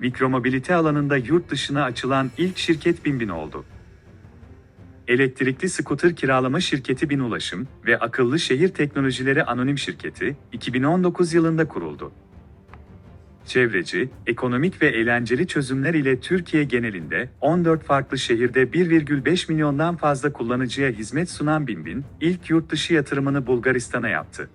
mikromobilite alanında yurt dışına açılan ilk şirket Binbin oldu. Elektrikli skuter kiralama şirketi Bin Ulaşım ve Akıllı Şehir Teknolojileri Anonim Şirketi 2019 yılında kuruldu. Çevreci, ekonomik ve eğlenceli çözümler ile Türkiye genelinde 14 farklı şehirde 1,5 milyondan fazla kullanıcıya hizmet sunan Binbin, ilk yurt dışı yatırımını Bulgaristan'a yaptı.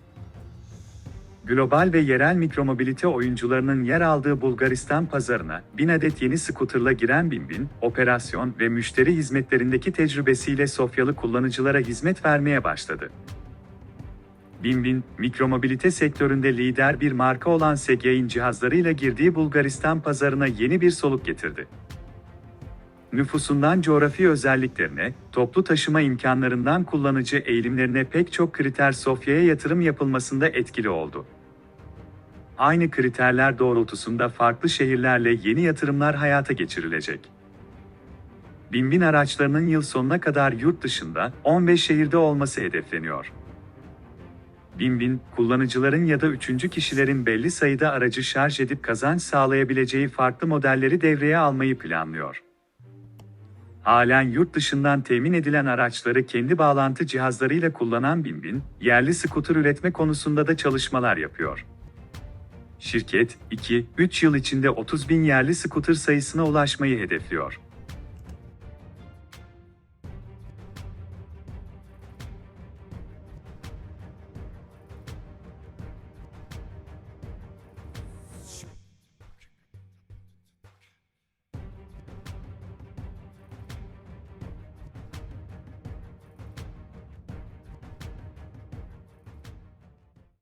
Global ve yerel mikromobilite oyuncularının yer aldığı Bulgaristan pazarına 1000 adet yeni skuterla giren Binbin, operasyon ve müşteri hizmetlerindeki tecrübesiyle Sofyalı kullanıcılara hizmet vermeye başladı. Binbin, mikromobilite sektöründe lider bir marka olan Segey'in cihazlarıyla girdiği Bulgaristan pazarına yeni bir soluk getirdi. Nüfusundan coğrafi özelliklerine, toplu taşıma imkanlarından kullanıcı eğilimlerine pek çok kriter Sofya'ya yatırım yapılmasında etkili oldu. Aynı kriterler doğrultusunda farklı şehirlerle yeni yatırımlar hayata geçirilecek. Binbin araçlarının yıl sonuna kadar yurt dışında 15 şehirde olması hedefleniyor. Binbin, kullanıcıların ya da üçüncü kişilerin belli sayıda aracı şarj edip kazanç sağlayabileceği farklı modelleri devreye almayı planlıyor. Halen yurt dışından temin edilen araçları kendi bağlantı cihazlarıyla kullanan Binbin, yerli skuter üretme konusunda da çalışmalar yapıyor. Şirket, 2-3 yıl içinde 30 bin yerli skuter sayısına ulaşmayı hedefliyor.